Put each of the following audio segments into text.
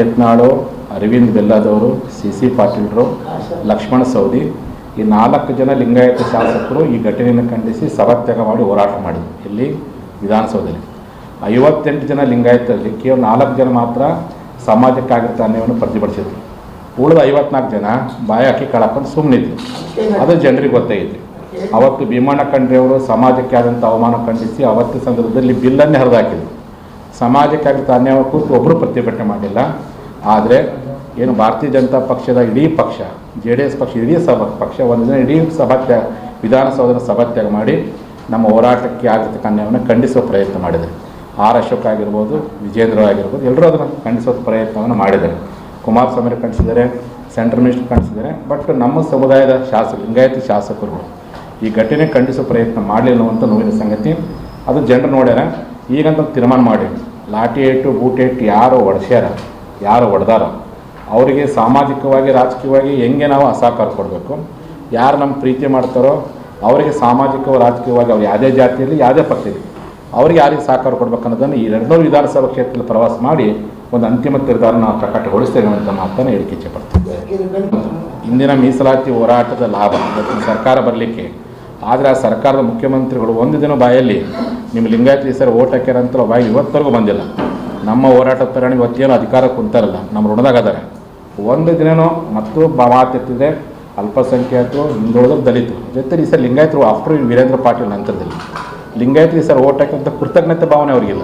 ಯತ್ನಾಳು ಅರವಿಂದ್ ಬೆಲ್ಲದವರು C C ಪಾಟೀಲ್ರು, ಲಕ್ಷ್ಮಣ ಸೌದಿ ಈ ನಾಲ್ಕು ಜನ ಲಿಂಗಾಯತ ಶಾಸಕರು ಈ ಘಟನೆಯನ್ನು ಖಂಡಿಸಿ ಸಭಾತ್ಯಾಗ ಮಾಡಿ ಹೋರಾಟ ಮಾಡಿದರು. ಇಲ್ಲಿ ವಿಧಾನಸೌಧದಲ್ಲಿ ಐವತ್ತೆಂಟು ಜನ ಲಿಂಗಾಯತರಲ್ಲಿ ಕೇವಲ ನಾಲ್ಕು ಜನ ಮಾತ್ರ ಸಾಮಾಜಿಕ ಅನ್ಯವನ್ನು ಪ್ರತಿಭಟಿಸಿದ್ರು. ಉಳಿದ ಐವತ್ನಾಲ್ಕು ಜನ ಬಾಯಿ ಹಾಕಿ ಕಳಕೊಂಡು ಸುಮ್ಮನಿದ್ರು ಅದು ಜನರಿಗೆ ಗೊತ್ತಾಗಿದೆ ಅವತ್ತು ಭೀಮಣ್ಣ ಖಂಡ್ರೆಯವರು ಸಮಾಜಕ್ಕೆ ಆದಂಥ ಅವಮಾನ ಖಂಡಿಸಿ ಅವತ್ತು ಸಂದರ್ಭದಲ್ಲಿ ಬಿಲ್ಲನ್ನೇ ಹರಿದಾಕಿದ್ರು. ಸಮಾಜಕ್ಕೆ ತಾನೇ ಕೂತು ಒಬ್ಬರು ಪ್ರತಿಭಟನೆ ಮಾಡಿಲ್ಲ. ಆದರೆ ಏನು ಭಾರತೀಯ ಜನತಾ ಪಕ್ಷದ ಇಡೀ ಪಕ್ಷ, ಜೆ ಡಿ ಎಸ್ ಪಕ್ಷ, ಇಡೀ ಸಭಾ ಪಕ್ಷ ಒಂದು ದಿನ ಇಡೀ ಸಭಾತ್ಯಾಗ ವಿಧಾನಸೌಧದ ಸಭಾತ್ಯಾಗ ಮಾಡಿ ನಮ್ಮ ಹೋರಾಟಕ್ಕೆ ಆಗಿರ್ತಕ್ಕ ಅನ್ಯಾಯವನ್ನು ಖಂಡಿಸುವ ಪ್ರಯತ್ನ ಮಾಡಿದ್ದಾರೆ ಆರ್ ಅಶೋಕ್ ಆಗಿರ್ಬೋದು, ವಿಜೇಂದ್ರ ಆಗಿರ್ಬೋದು ಎಲ್ಲರೂ ಅದನ್ನು ಖಂಡಿಸೋ ಪ್ರಯತ್ನವನ್ನು ಮಾಡಿದ್ದಾರೆ ಕುಮಾರಸ್ವಾಮಿ ಖಂಡಿಸಿದ್ದಾರೆ, ಸೆಂಟ್ರಲ್ ಮಿನಿಸ್ಟರ್ ಖಂಡಿಸಿದ್ದಾರೆ, ಬಟ್ ನಮ್ಮ ಸಮುದಾಯದ ಶಾಸಕ, ಲಿಂಗಾಯತಿ ಶಾಸಕರು ಈ ಘಟನೆ ಖಂಡಿಸೋ ಪ್ರಯತ್ನ ಮಾಡಲಿಲ್ಲ ಅಂತ ನೋವಿನ ಸಂಗತಿ. ಅದು ಜನರು ನೋಡ್ಯಾರ, ಈಗಂತ ತೀರ್ಮಾನ ಮಾಡಿ. ಲಾಠಿ ಏಟು ಬೂಟ್ ಏಟು ಯಾರು ಒಡೆಸ್ಯಾರ ಯಾರು ಹೊಡೆದಾರ ಅವರಿಗೆ ಸಾಮಾಜಿಕವಾಗಿ ರಾಜಕೀಯವಾಗಿ ಹೆಂಗೆ ನಾವು ಅಸಹಕಾರ ಕೊಡಬೇಕು ಯಾರು ನಮ್ಮ ಪ್ರೀತಿ ಮಾಡ್ತಾರೋ ಅವರಿಗೆ ಸಾಮಾಜಿಕವಾಗಿ ರಾಜಕೀಯವಾಗಿ ಅವ್ರು ಯಾವುದೇ ಜಾತಿಯಲ್ಲಿ ಯಾವುದೇ ಪಕ್ಷದಲ್ಲಿ ಅವ್ರಿಗೆ ಯಾರಿಗೆ ಸಹಕಾರ ಕೊಡ್ಬೇಕು ಅನ್ನೋದನ್ನು ಈ ಎರಡೂ ವಿಧಾನಸಭಾ ಕ್ಷೇತ್ರದಲ್ಲಿ ಪ್ರವಾಸ ಮಾಡಿ ಒಂದು ಅಂತಿಮ ನಿರ್ಧಾರ ನಾವು ಪ್ರಕಟಗೊಳಿಸ್ತೇವೆ ಅಂತ ಮಾತನ್ನು ಹೇಳಿಕೆ ಇಚ್ಛೆ ಪಡ್ತೀವಿ ಇಂದಿನ ಮೀಸಲಾತಿ ಹೋರಾಟದ ಲಾಭ ಇವತ್ತಿನ ಸರ್ಕಾರ ಬರಲಿಕ್ಕೆ ಆದರೆ ಆ ಸರ್ಕಾರದ ಮುಖ್ಯಮಂತ್ರಿಗಳು ಒಂದು ದಿನ ಬಾಯಲ್ಲಿ ನಿಮ್ಮ ಲಿಂಗಾಯತ ಸರ್ ಓಟ್ ಹಾಕ್ಯಾರ ಅಂತ ಬಾಯಿ ಇವತ್ತರೆಗೂ ಬಂದಿಲ್ಲ. ನಮ್ಮ ಹೋರಾಟ ಪರಿಣಾಮ ಇವತ್ತೇನು ಅಧಿಕಾರ ಕುಂತಾರಲ್ಲ ನಮ್ಮ ಋಣದಾಗ ಅದಾರೆ. ಒಂದು ದಿನನೂ ಮತ್ತು ಮಾತೆತ್ತಿದೆ ಅಲ್ಪಸಂಖ್ಯಾತರು ಹಿಂದುಳಿದ ದಲಿತರು. ಜೊತೆ ಈ ಸರ್ ಲಿಂಗಾಯತರು ಆಫ್ಟರ್ ವೀರೇಂದ್ರ ಪಾಟೀಲ್ ನಂತರದಲ್ಲಿ. ಲಿಂಗಾಯತರಿಗೆ ಸರ್ ಓಟ್ ಹಾಕಿದಂಥ ಕೃತಜ್ಞತೆ ಭಾವನೆ ಅವ್ರಿಗಿಲ್ಲ.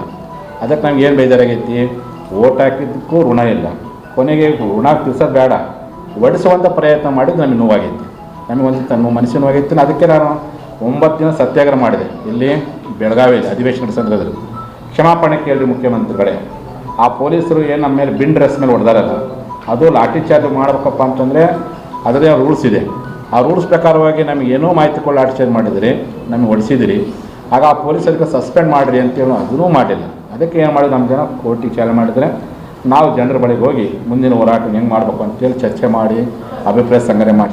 ಅದಕ್ಕೆ ನಮ್ಗೆ ಏನು ಬೇಜಾರಾಗೈತಿ? ಓಟ್ ಹಾಕಿದ್ದಕ್ಕೂ ಋಣ ಇಲ್ಲ. ಕೊನೆಗೆ ಋಣ ತೀರ್ಸೋದು ಬೇಡ. ಒಡಿಸುವಂಥ ಪ್ರಯತ್ನ ಮಾಡಿದ್ದು ನಮಗೆ ನೋವಾಗೈತಿ. ನಮಗೆ ಒಂದು ತನ್ನ ಮನಸ್ಸಿನ ನೋವಾಗೈತಿ ಅದಕ್ಕೆ ನಾನು ಒಂಬತ್ತು ದಿನ ಸತ್ಯಾಗ್ರಹ ಮಾಡಿದೆ. ಇಲ್ಲಿ ಬೆಳಗಾವಿಯಲ್ಲಿ ಅಧಿವೇಶನ ಸಂದರ್ಭದಲ್ಲಿ. ಕ್ಷಮಾಪಣೆ ಕೇಳಿ ಮುಖ್ಯಮಂತ್ರಿಗಳೇ. ಆ ಪೊಲೀಸರು ಏನು ನಮ್ಮ ಮೇಲೆ ಬಿನ್ ಡ್ರೆಸ್ ಮೇಲೆ ಹೊಡೆದಾರಲ್ಲ, ಅದು ಲಾಠಿ ಚಾರ್ಜ್ ಮಾಡಬೇಕಪ್ಪ ಅಂತಂದರೆ ಅದರದೇ ರೂಲ್ಸ್ ಇದೆ. ಆ ರೂಲ್ಸ್ ಪ್ರಕಾರವಾಗಿ ನಮಗೆ ಏನೋ ಮಾಹಿತಿ ಕೊಡಲು ಲಾಠಿ ಚಾರ್ಜ್ ಮಾಡಿದಿರಿ, ನಮಗೆ ಹೊಡಿಸಿದಿರಿ. ಆಗ ಆ ಪೊಲೀಸರಿಗೆ ಸಸ್ಪೆಂಡ್ ಮಾಡಿರಿ ಅಂತೇಳಿ ಅದನ್ನೂ ಮಾಡಿಲ್ಲ. ಅದಕ್ಕೆ ಏನು ಮಾಡಿದ್ರು, ನಮ್ಮ ಜನ ಕೋರ್ಟಿಗೆ ಚಾಲನೆ ಮಾಡಿದರೆ ನಾವು ಜನರ ಬಳಿಗೆ ಹೋಗಿ ಮುಂದಿನ ಹೋರಾಟ ಹೆಂಗೆ ಮಾಡಬೇಕು ಅಂತೇಳಿ ಚರ್ಚೆ ಮಾಡಿ, ಅಭಿಪ್ರಾಯ ಸಂಗ್ರಹ ಮಾಡಿ.